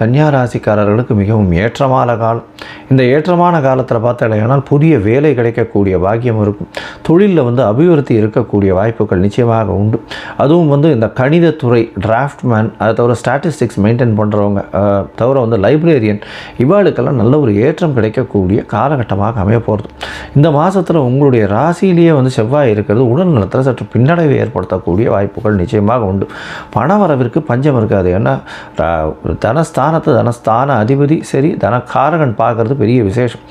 கன்னியா ராசிக்காரர்களுக்கு மிகவும் ஏற்றமான காலம் இந்த ஏற்றமான காலத்தில் பார்த்தாலேனால் புதிய வேலை கிடைக்கக்கூடிய பாக்கியம் இருக்கும். தொழிலில் வந்து அபிவிருத்தி இருக்கக்கூடிய வாய்ப்புகள் நிச்சயமாக உண்டு. அதுவும் வந்து இந்த கணிதத்துறை டிராஃப்ட்மேன் அதை தவிர ஸ்டாட்டிஸ்டிக்ஸ் மெயின்டைன் பண்ணுறவங்க தவிர வந்து லைப்ரேரியன் இவாளுக்கெல்லாம் நல்ல ஒரு ஏற்றம் கிடைக்கக்கூடிய காலகட்டமாக அமைய போகிறது இந்த மாதத்தில் உங்களுடைய ராசியிலேயே வந்து செவ்வாய் இருக்கிறது. உடல் நலத்தில் சற்று பின்னடைவை ஏற்படுத்தக்கூடிய வாய்ப்புகள் நிச்சயமாக உண்டு. பண வரவிற்கு பஞ்சம் இருக்காது. ஏன்னா தனஸ்தான் ஸ்தானத்தை தனஸ்தான அதிபதி சரி தனக்காரகன் பார்க்கறது பெரிய விசேஷம்.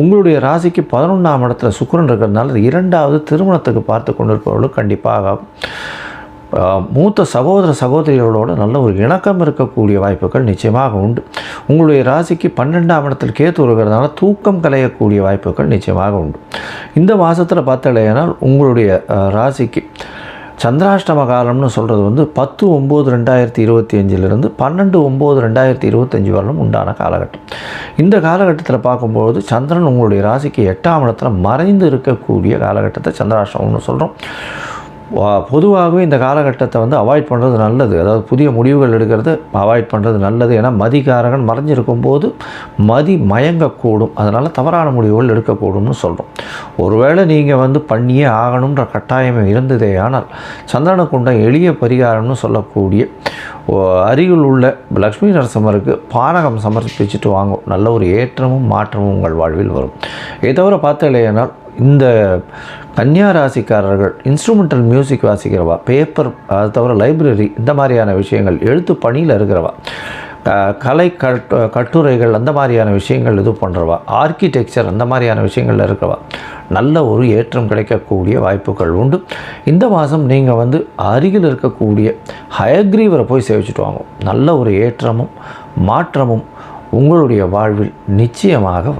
உங்களுடைய ராசிக்கு பதினொன்றாம் இடத்துல சுக்கரன் இருக்கிறதுனால இரண்டாவது திருமணத்துக்கு பார்த்து கொண்டிருப்பவர்களும் கண்டிப்பாக மூத்த சகோதர சகோதரிகளோட நல்ல ஒரு இணக்கம் இருக்கக்கூடிய வாய்ப்புகள் நிச்சயமாக உண்டு. உங்களுடைய ராசிக்கு பன்னெண்டாம் இடத்தில் கேத்து இருக்கிறதுனால தூக்கம் கலையக்கூடிய வாய்ப்புகள் நிச்சயமாக உண்டு. இந்த மாதத்தில் பார்த்தலையானால் உங்களுடைய ராசிக்கு சந்திராஷ்டம காலம்னு சொல்கிறது வந்து பத்து ஒம்பது ரெண்டாயிரத்தி இருபத்தி அஞ்சிலிருந்து பன்னெண்டு ஒம்பது ரெண்டாயிரத்தி இருபத்தஞ்சி வரலும் உண்டான காலகட்டம். இந்த காலகட்டத்தில் பார்க்கும்போது சந்திரன் உங்களுடைய ராசிக்கு எட்டாம் இடத்துல மறைந்து இருக்கக்கூடிய காலகட்டத்தை சந்திராஷ்டமம்னு சொல்கிறோம் பொதுவாகவே இந்த காலகட்டத்தை வந்து அவாய்ட் பண்ணுறது நல்லது. அதாவது புதிய முடிவுகள் எடுக்கிறது அவாய்ட் பண்ணுறது நல்லது. ஏன்னா மதிகாரகன் மறைஞ்சிருக்கும் போது மதி மயங்கக்கூடும். அதனால் தவறான முடிவுகள் எடுக்கக்கூடும்னு சொல்கிறோம் ஒருவேளை நீங்கள் வந்து பண்ணியே ஆகணுன்ற கட்டாயம் இருந்ததே ஆனால் சந்திரனுக்குண்ட எளிய பரிகாரம்னு சொல்லக்கூடிய அருகில் உள்ள லக்ஷ்மி நரசிம்மருக்கு பானகம் சமர்ப்பிச்சுட்டு வாங்கும். நல்ல ஒரு ஏற்றமும் மாற்றமும் உங்கள் வாழ்வில் வரும். இதை தவிர பார்த்தலையானால் இந்த கன்னியா ராசிக்காரர்கள் இன்ஸ்ட்ருமெண்டல் மியூசிக் வாசிக்கிறவா பேப்பர் அது தவிர லைப்ரரி இந்த மாதிரியான விஷயங்கள் எழுத்து பணியில் இருக்கிறவா க- கலை கட் கட்டுரைகள் அந்த மாதிரியான விஷயங்கள் இது பண்ணுறவா ஆர்கிடெக்சர் அந்த மாதிரியான விஷயங்களில் இருக்கிறவா நல்ல ஒரு ஏற்றம் கிடைக்கக்கூடிய வாய்ப்புகள் உண்டு. இந்த மாதம் நீங்கள் வந்து அருகில் இருக்கக்கூடிய ஹயக்ரீவரை போய் சேவிச்சுட்டு வாங்க. நல்ல ஒரு ஏற்றமும் மாற்றமும் உங்களுடைய வாழ்வில் நிச்சயமாக வரும்.